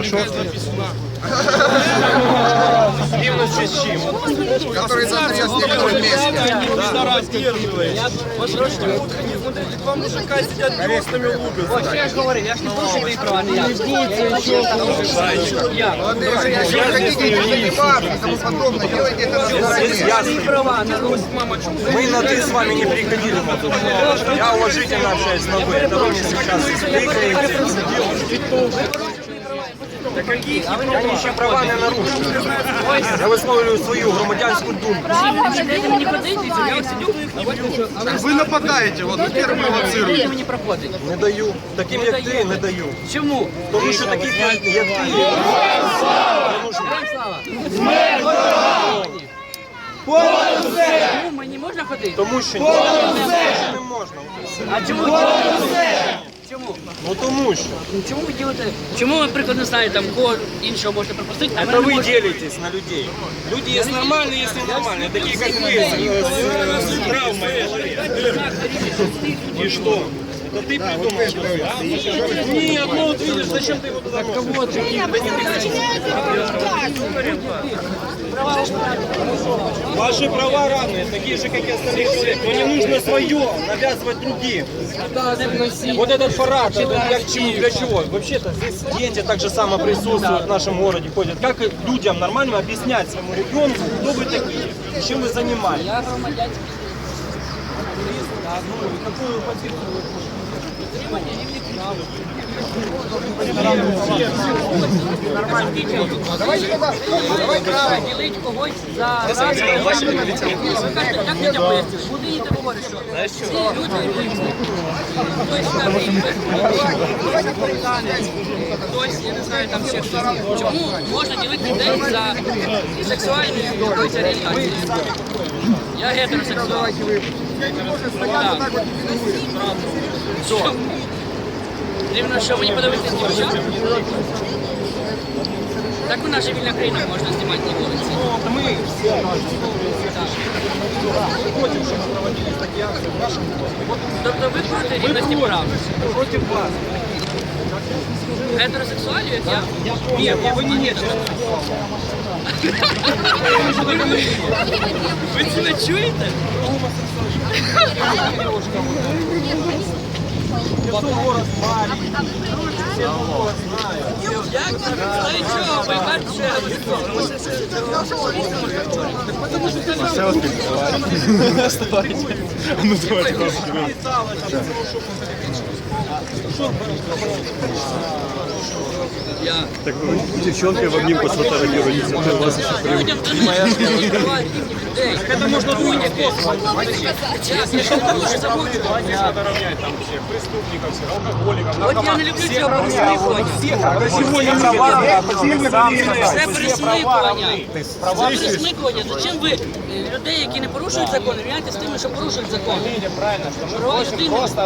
Который. Два мужика сидят веснами лупят. Ось я ж говорив, я ж не прошу твої права. Если вы хотите этим заниматься и тому подобное, делайте это на стороне. Права на Русь. Мы на ты с вами не на тот Я уважительно общаюсь на вы. Это вы мне сейчас тыкаете. Я нічі права не нарушую. Я висловлюю свою громадянську думку. Дайте мені ходити, я ось сидю, не боюся. Вы нападаете, вот, вы первый провоцируете. Дайте мені проходить. Не даю. Таким як ти не даю. Чому? Тому що таких як як ти. Чому мені можна ходити? Тому що не можна. А чому? Чому? Ну тому що. Чому ви ділите? Чому ви приклад не знаєте, там кого іншого можете пропустити, а Это мене не вы можете? делитесь на людей. Люди есть нормальные, есть ненормальные. Такие, как вы, с, с травмой в голове. И что? Это ты придумал? Нет, ну вот видишь, зачем ты его туда кого Ваши права равные, такие же, как и остальных человек. Но не нужно свое навязывать другим. Вот этот парад, это для чего? Для чего? Вообще-то здесь дети так же само присутствуют в нашем городе, ходят. Как и людям нормально объяснять своему ребенку, кто вы такие, чем вы занимаетесь? Какую позицию вы Давайте ділить когось за раз. Як дітям пояснюють? Куди їде говорить, що люди. Хтось там хтось, я не знаю, там ще хтось. Чому можна ділити людей за сексуальні якоїсь орієнтації? Я гетеросексуал. Так. Що? Рівно, що мені подивитися дівчат? Так у нас же вільна країна, можна знімати на вулиці. Мы все хочемо, щоб проводились такі акції в нашому. Тобто ви проти рівності прав? Против вас. Гетеросексуалів, як я? Нет, вы не. Ви це не чуєте? Як? Та й чого? Ви кажете, що я гомосексуал. Я. Девчонкой в обнимку сфотографируйтесь, это вас еще Людям дуже відкривають рівні людей. Это можно двойным способом. Я ще хочу забути. там всех преступников, всех алкоголиков, От я не люблю цього переслідування. Сегодня права. Це пересмикування. Це пересмикування. Зачем ви е, людей, які не порушують закон, рівняєте з тими, що порушують закон? Права людини